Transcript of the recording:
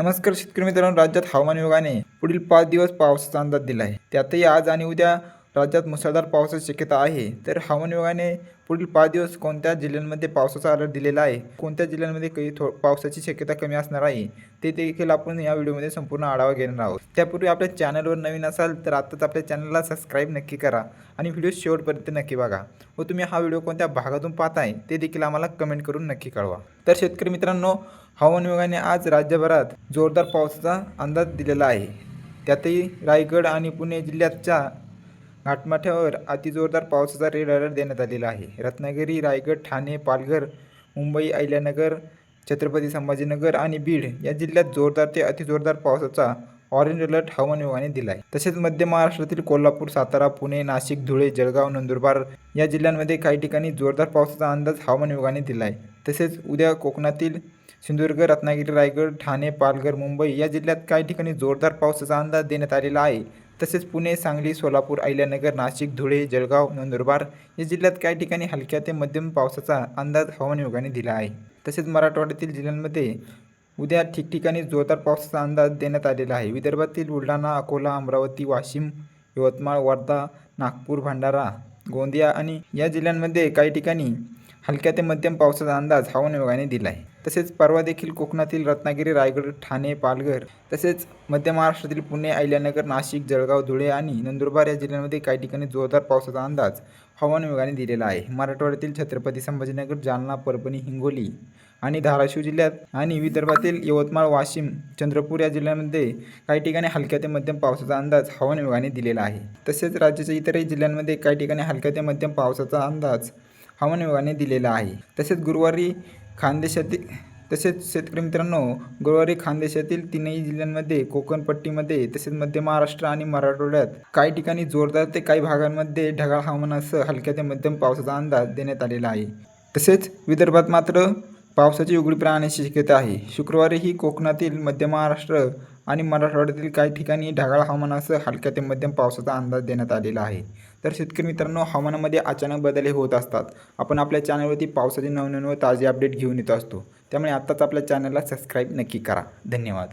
नमस्कार शेतकरी मित्रांनो राज्यात हवामान विभागाने पुढील पाच दिवस पावसाचा अंदाज दिला आहे. त्यातही आज आणि उद्या राज्यात मुसळधार पावसाची शक्यता आहे. तर हवामान विभागाने पुढील पाच दिवस कोणत्या जिल्ह्यांमध्ये पावसाचा अलर्ट दिलेला आहे? कोणत्या जिल्ह्यांमध्ये काही थो पावसाची शक्यता कमी असणार आहे? ते देखील आपण या व्हिडिओमध्ये संपूर्ण आढावा घेणार आहोत. त्यापूर्वी आपल्या चॅनलवर नवीन असाल तर आत्ताच आपल्या चॅनलला सबस्क्राईब नक्की करा आणि व्हिडिओ शेवटपर्यंत नक्की बघा. व तुम्ही हा व्हिडिओ कोणत्या भागातून पाहताय ते देखील आम्हाला कमेंट करून नक्की कळवा. तर शेतकरी मित्रांनो हवामान विभागाने आज राज्यभरात जोरदार पावसाचा अंदाज दिलेला आहे. त्यातही रायगड आणि पुणे जिल्ह्याच्या घाटमाथ्यावर अतिजोरदार पावसाचा रेड अलर्ट देण्यात आलेला आहे. रत्नागिरी रायगड ठाणे पालघर मुंबई अहिल्यानगर छत्रपती संभाजीनगर आणि बीड या जिल्ह्यात जोरदार ते अतिजोरदार पावसाचा ऑरेंज अलर्ट हवामान विभागाने दिला आहे तसेच मध्य महाराष्ट्रातील कोल्हापूर सातारा पुणे नाशिक धुळे जळगाव नंदुरबार या जिल्ह्यांमध्ये काही ठिकाणी जोरदार पावसाचा अंदाज हवामान विभागाने दिला आहे तसेच उद्या कोकणातील सिंधुदुर्ग रत्नागिरी रायगड ठाणे पालघर मुंबई या जिल्ह्यात काही ठिकाणी जोरदार पावसाचा अंदाज देण्यात आलेला आहे. तसेच पुणे सांगली सोलापूर अहिल्यानगर नाशिक धुळे जळगाव नंदुरबार या जिल्ह्यात काही ठिकाणी हलक्या ते मध्यम पावसाचा अंदाज हवामान विभागाने दिला आहे. तसेच मराठवाड्यातील जिल्ह्यांमध्ये उद्या ठिकठिकाणी जोरदार पावसाचा अंदाज देण्यात आलेला आहे. विदर्भातील बुलढाणा अकोला अमरावती वाशिम यवतमाळ वर्धा नागपूर भंडारा गोंदिया आणि या जिल्ह्यांमध्ये काही ठिकाणी हलक्या ते मध्यम पावसाचा अंदाज हवामान विभागाने दिला आहे. तसेच परवा देखील कोकणातील रत्नागिरी रायगड ठाणे पालघर तसेच मध्य महाराष्ट्रातील पुणे अहिल्यानगर नाशिक जळगाव धुळे आणि नंदुरबार या जिल्ह्यांमध्ये काही ठिकाणी जोरदार पावसाचा अंदाज हवामान विभागाने दिलेला आहे. मराठवाड्यातील छत्रपती संभाजीनगर जालना परभणी हिंगोली आणि धाराशिव जिल्ह्यात आणि विदर्भातील यवतमाळ वाशिम चंद्रपूर या जिल्ह्यांमध्ये काही ठिकाणी हलक्या ते मध्यम पावसाचा अंदाज हवामान विभागाने दिलेला आहे. तसेच राज्याच्या इतरही जिल्ह्यांमध्ये काही ठिकाणी हलक्या ते मध्यम पावसाचा अंदाज हवामान विभागाने दिलेला आहे. तसेच गुरुवारी खानदेशातील तसेच शेतकरी मित्रांनो गुरुवारी खानदेशातील तीनही जिल्ह्यांमध्ये कोकणपट्टीमध्ये तसेच मध्य महाराष्ट्र आणि मराठवाड्यात काही ठिकाणी जोरदार ते काही भागांमध्ये ढगाळ हवामानासह हलक्या ते मध्यम पावसाचा अंदाज देण्यात आलेला आहे. तसेच विदर्भात मात्र पावसाची उघडी प्राण्याची शक्यता आहे. शुक्रवारीही कोकणातील मध्य महाराष्ट्र आणि मराठवाड्यातील काही ठिकाणी ढगाळ हवामानासह हलक्या ते मध्यम पावसाचा अंदाज देण्यात आलेला आहे. तर शेतकरी मित्रांनो हवामानामध्ये अचानक बदल हे होत असतात. आपण आपल्या चॅनलवरती पावसाचे नवनवीन व ताजे अपडेट घेऊन येत असतो. त्यामुळे आत्ताच आपल्या चॅनलला सबस्क्राईब नक्की करा. धन्यवाद.